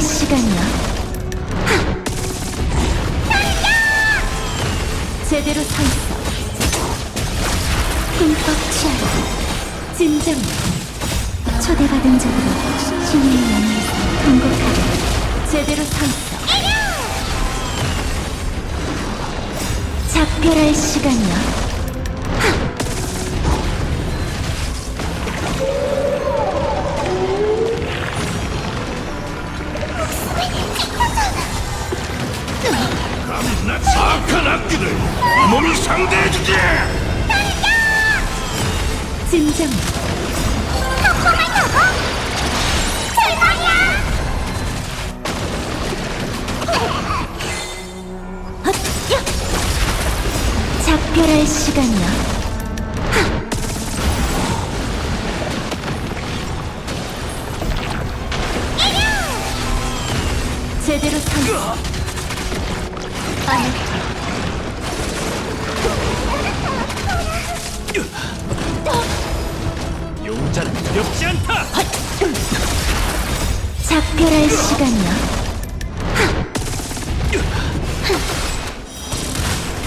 시간이야. 제대로 서 있어. 흠뻑 취하라. 진정. 초대받은 자들은 신의 연에서 통곡하라. 제대로 서 있어. 작별할 시간이야. 몸이 상대해주지 진정. 헛, 야! 작별할 시간이야. 제대로 서 있어. 아니, 두렵지 않다 작별할 시간이야.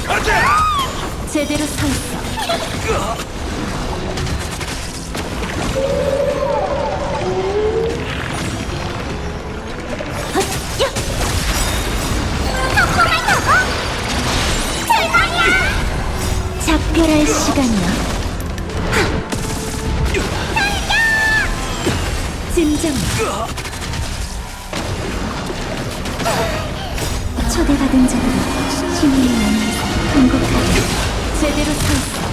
가자 제대로 서 있어. 작별할 시간이야. 진정. 초대받은 자들은 신의 연에서 통곡하라. 제대로 서 있어.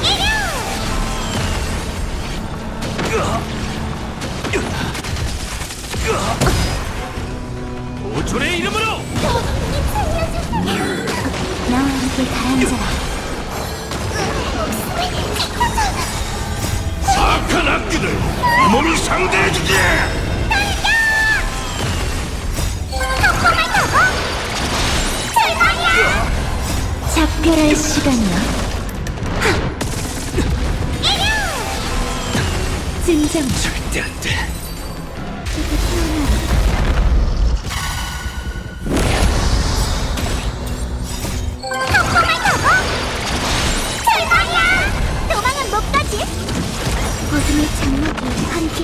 오존의 이름으로 나와 함께 가라앉아라. 사악한 악기들 몸이 상대해주지 작별할 시간이야. 진정. 절대 안돼 도망은 못 가지. 어둠의 장막이 함께.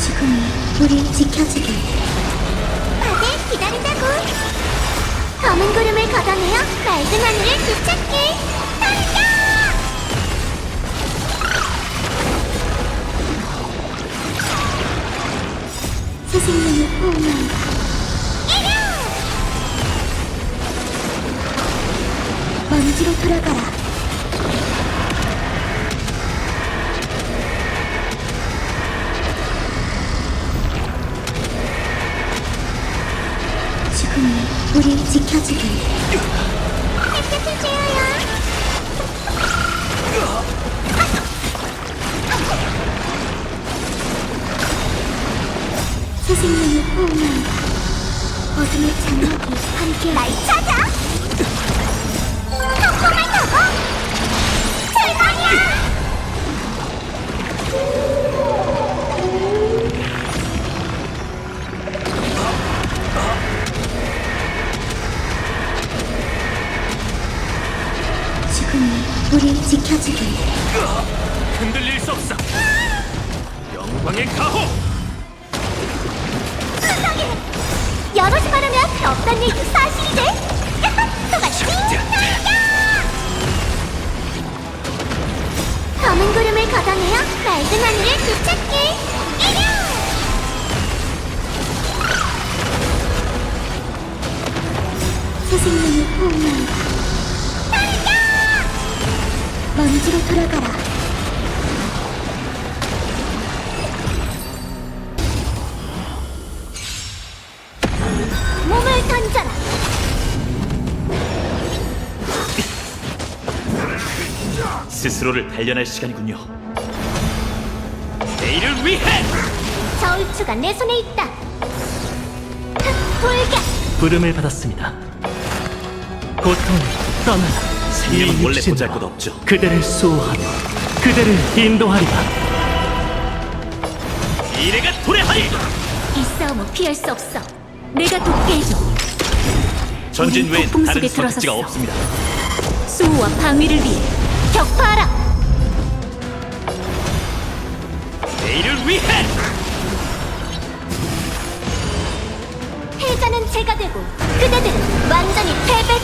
지금이 우리 지켜주길. 다들 기다린다고. 검은 구름을 걷어내어 맑은 하늘을 되찾게. 달려! 새 생명을 호응한다. 먼지로 돌아가라. 지금이 우리 지켜주길. 햇볕을 생명을 호응한다. 어둠의 장막이 함께 날 찾아! 우리 지켜주길. 흔들릴 수 없어 영광의 가호 세상에! 여럿이 말하면 없단 얘기도 사실이지? 똑같이! 검은 구름을 걷어내어 맑은 하늘을 되찾게! 새 생명을 호응한다. 먼지로 돌아가라. 몸을 던져라. 스스로를 단련할 시간이군요 내일을 위해 저울추가 내 손에 있다. 돌격! 부름을 받았습니다. 고통을 떠나라. 생명은 이 원래 육신으로 보잘 것 없죠. 그대를 수호하며 그대를 인도하리라. 미래가 도래하리! 이 싸움은 피할 수 없어. 내가 돕게 해줘. 전진 우린 외엔 폭풍 다른 속에 선택지가 들어섰어. 없습니다. 수호와 방위를 위해 격파하라. 내일을 위해! 패자는 제가 되고 그대들은 완전히 패배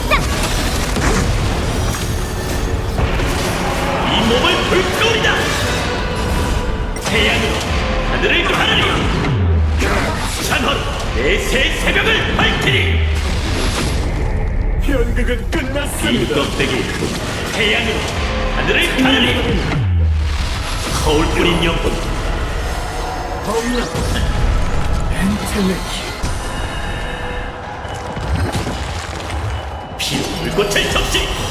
몸을 불태우리다! 태양으로 하늘을 가르리! 찬헌 내새 새벽을 밝히리! 연극은 이 끝났습니다. 껍데기 태양으로 하늘을 가르리! 거울 뿌린 영혼 엔텔레키 피로 불꽃을 적시!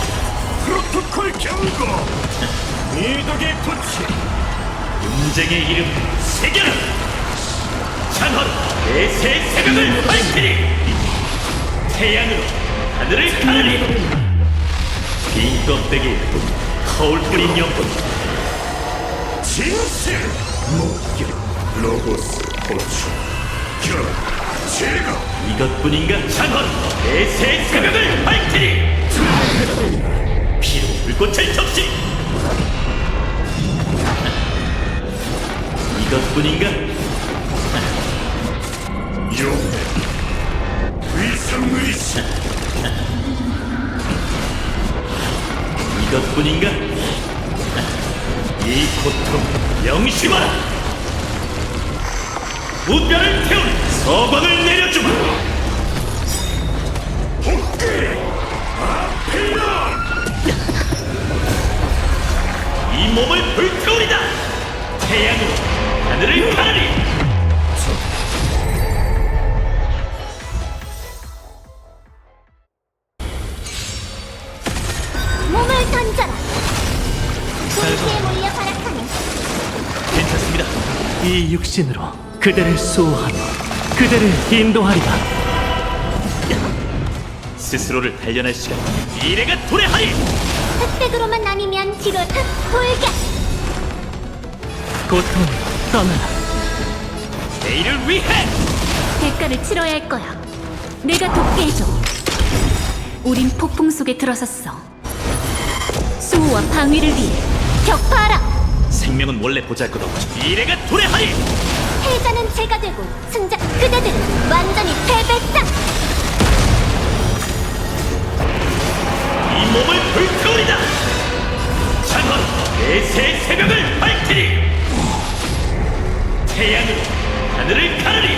프로토콜 경고. 미덕의 부치 분쟁의 이름 새겨라! 찬헌 내새 새벽을 밝히리! 태양으로 하늘을 가르리! 빈 껍데기 거울 뿌린 영혼 진실 목격 로고스 호출 결 제거 이것뿐인가 찬헌 내새 새벽을 밝히리! 피로 불꽃을 뿐인가? 용해 위성의식 이것뿐인가? 이 고통 명심하라! 우뼈를 태우는 서광을 내려주마! 복귀! 아필라! 이 몸을 불태우리다! 태양으로 하늘을 가르리 몸을 던져라. 몰려 발악하는 괜찮습니다 이 육신으로 그대를 수호하며 그대를 인도하리라. 스스로를 단련할 시간 미래가 도래하리 흑백으로만 나뉘면 뒤로 흑 돌격. 고통 떠나라. 내일을 위해 대가를 치러야 할 거야. 내가 돕게 해줘. 우린 폭풍 속에 들어섰어. 수호와 방위를 위해 격파하라. 생명은 원래 보잘것없죠 미래가 도래하리 패자는 제가 되고 승자 그대들은 완전히 패배다. 이 몸을 불태우리다 찬헌 내새 새벽을 밝히리 태양으로 하늘을 가르리.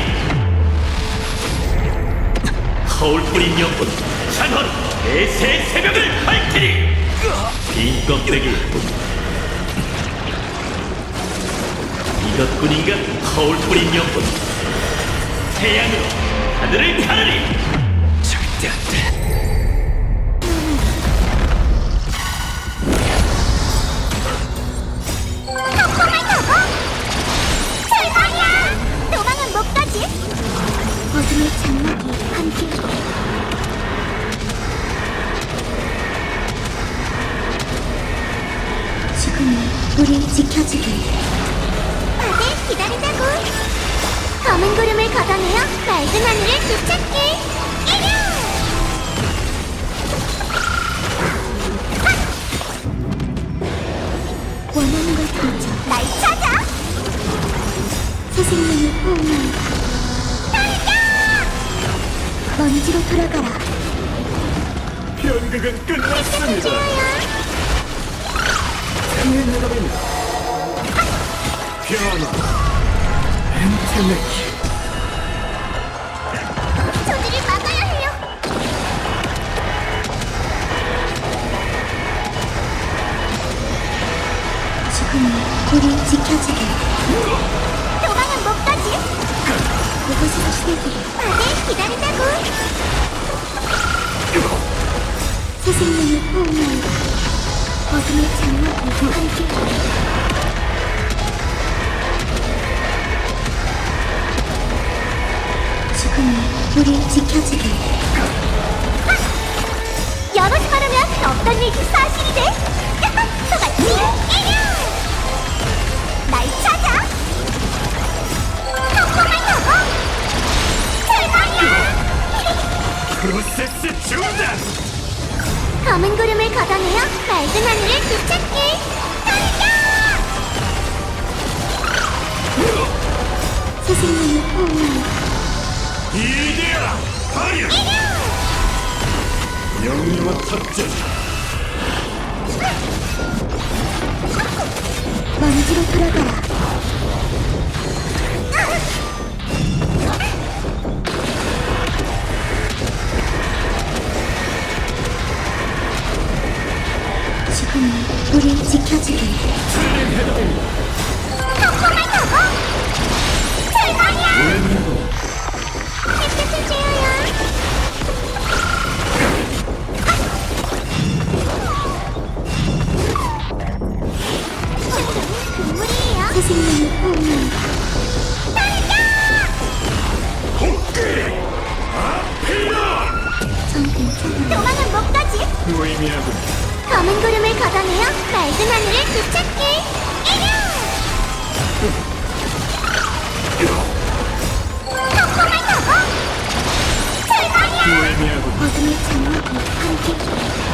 거울 뿌린 영혼 찬헌 내새 새벽을 밝히리. 빈 껍데기 이것뿐인가? 거울 뿌린 영혼 태양으로 하늘을 가르리 장막이 함께. 지금은 우리 지켜주길. 다들 기다린다고. 검은 구름을 걷어내어 맑은 하늘을 되찾게. 원하는 걸 보자. 날 찾아! 새 생명을 포옹한다. 먼지로 돌아가라. 연극은 끝났습니다. 주야야. 생일내감입니다. 변화. 엔텔레키 저들을 막아야 해요. 지금은 우리 지켜주길. 그곳에서 시대기를 다들 기다린다고. 새 생명을 포옹한다. 어둠의 장막이 함께. 지금은 우리 지켜주길. 여럿이 말하면 없던 일이 사실이 돼. 똑같이 프로세스 중단! 검은 구름을 걷어내어 맑은 하늘을 되찾기! 달려! 선생님의 공연 이대야! 가야! 영리와 탑재! 먼지로 돌아가라 지켜 어둠의 창을 함께